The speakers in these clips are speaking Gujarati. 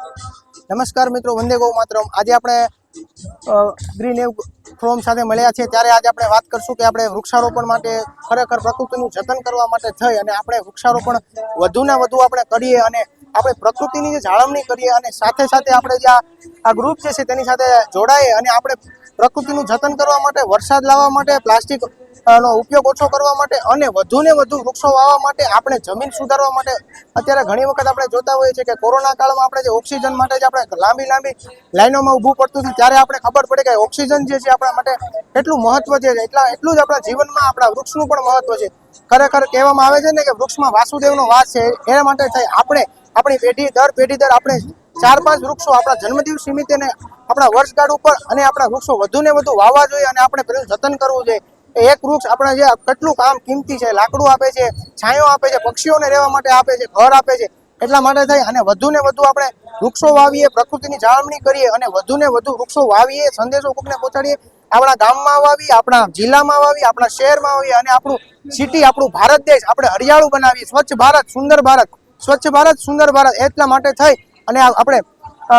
નમસ્કાર મિત્રો, વંદે ગૌ માત્રમ. આજે આપણે ગ્રીન એવ ફ્રોમ સાથે મળ્યા છીએ. ત્યારે આજે આપણે વાત કરશું કે આપણે વૃક્ષારોપણ માટે ખરેખર પ્રકૃતિનું જતન કરવા માટે થઈ અને આપણે વૃક્ષારોપણ વધુને વધુ આપણે કરીએ અને આપણે પ્રકૃતિની જે જાળવણી કરીએ અને સાથે સાથે આપણે જે આ- ગ્રુપ જે છે તેની સાથે જોડાઈએ અને આપણે પ્રકૃતિનું જતન કરવા માટે વરસાદ લાવવા માટે પ્લાસ્ટિક નો ઉપયોગ ઓછો કરવા માટે અને વધુને વધુ વૃક્ષો વાવવા માટે આપણે જમીન સુધારવા માટે અત્યારે ઘણી વખત આપણે જોતા હોઈએ છીએ કે કોરોના કાળમાં આપણે જે ઓક્સિજન માટે જે આપણે લાંબી લાંબી લાઈનોમાં ઊભું પડતું હતું, ત્યારે આપણે ખબર પડે કે ઓક્સિજન જે છે આપણા માટે કેટલું મહત્વ છે, એટલા એટલું જ આપણા જીવનમાં આપણા વૃક્ષનું પણ મહત્વ છે. ખરેખર કહેવામાં આવે છે ને કે વૃક્ષમાં વાસુદેવનો વાસ છે, એના માટે થાય આપણે, આપણી પેઢી, દર પેઢી દર આપણે ચાર પાંચ વૃક્ષો આપણા જન્મદિવસ નિમિત્તે આપણા વર્ષગાંઠ ઉપર અને આપણા વૃક્ષો વધુને વધુ વાવવા જોઈએ અને આપણે પેલું જતન કરવું જોઈએ. એક વૃક્ષ આપણે જે કેટલું કામ કિંમતી છે, લાકડું આપે છે, છાંયો આપે છે, પક્ષીઓને રહેવા માટે આપે છે, ઘર આપે છે, એટલા માટે થઈ અને વધુ ને વધુ આપણે વૃક્ષો વાવીએ, પ્રકૃતિની જાળવણી કરીએ અને વધુ ને વધુ વૃક્ષો વાવીએ, સંદેશો કોકને પહોંચાડીએ, આપણા ગામમાં વાવીએ, આપણા જિલ્લામાં વાવીએ, આપણા શહેરમાં વાવીએ અને આપણું સિટી આપણું ભારત દેશ આપણે હરિયાળું બનાવીએ, સ્વચ્છ ભારત, સુંદર ભારત, સ્વચ્છ ભારત, સુંદર ભારત, એટલા માટે થઈ અને આપણે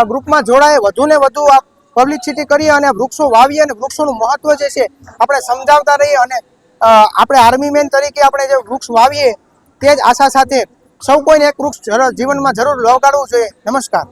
ગ્રુપમાં જોડાય વધુ આ પબ્લિસિટી કરીએ અને વૃક્ષો વાવીએ અને વૃક્ષોનું મહત્વ જે છે, આપણે સમજાવતા રહીએ અને આપણે આર્મી મેન તરીકે આપણે જે વૃક્ષ વાવીએ, તે જ આશા સાથે સૌ કોઈને એક વૃક્ષ જીવનમાં જરૂર લગાડવું જોઈએ. નમસ્કાર.